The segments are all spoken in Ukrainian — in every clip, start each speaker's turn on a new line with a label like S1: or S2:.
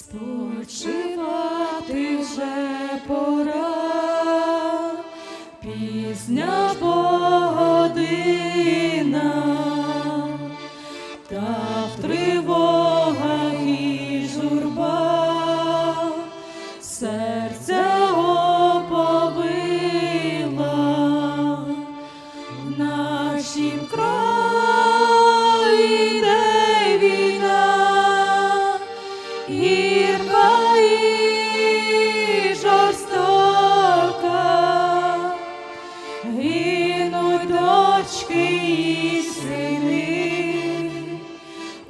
S1: Спочивати вже пора, пізня дочки і сини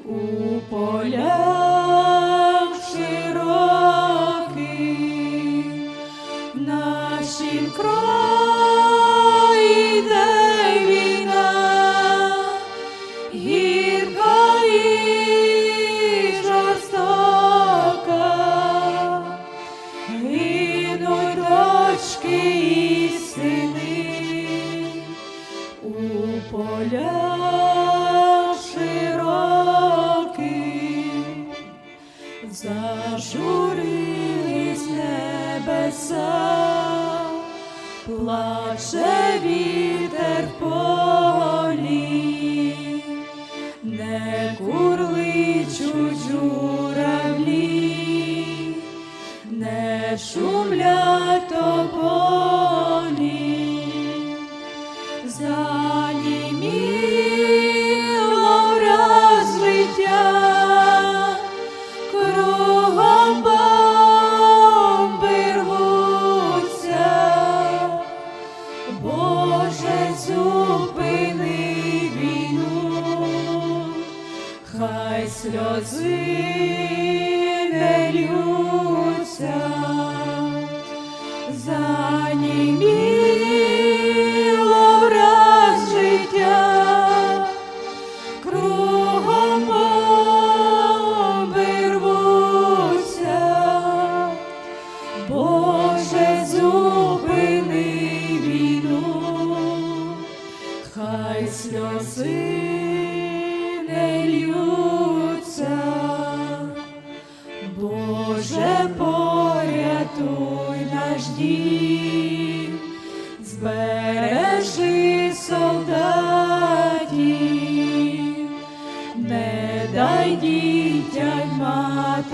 S1: у полях широких, в нашім зажурились небеса, плаче вітер полі, не курличуть журавлі, не шумлять тополі. Заніміло сльози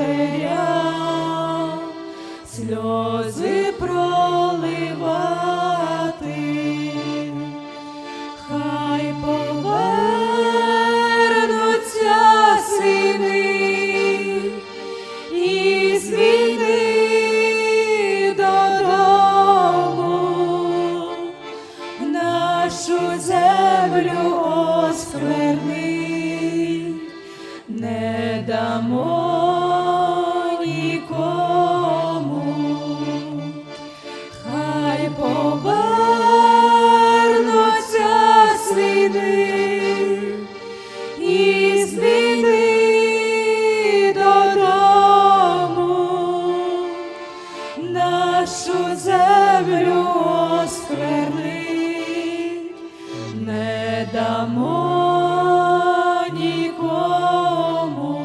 S1: матерям сльози проливати. Війни додому, нашу землю оскверни, не дамо нікому.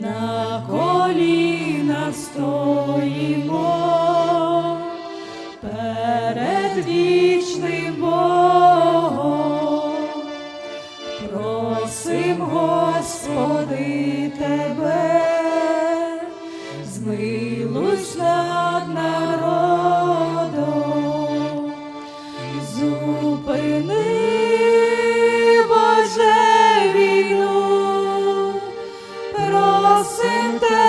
S1: На колінах стоїмо перед вічним Богом, просим тебе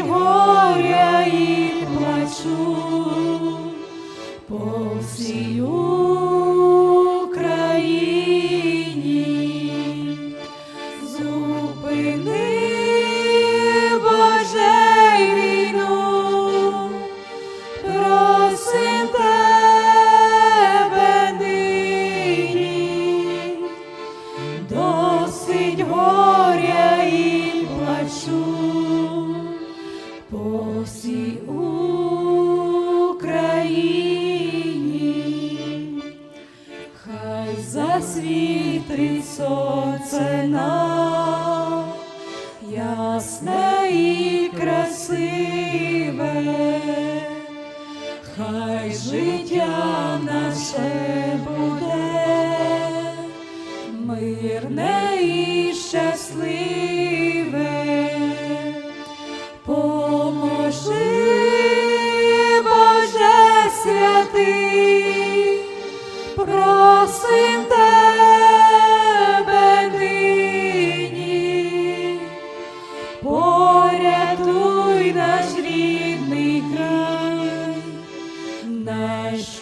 S1: горя і плачу, по повсію. ясне і красиве, хай життя наше буде, мирне і щасливе.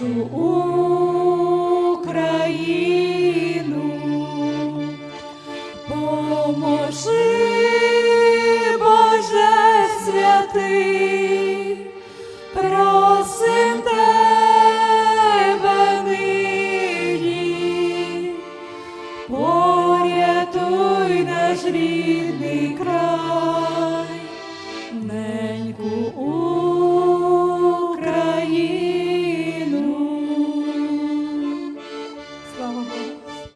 S1: нашу Україну, поможи, Боже святий, просим тебе нині, порятуй наш рідний край, неньку.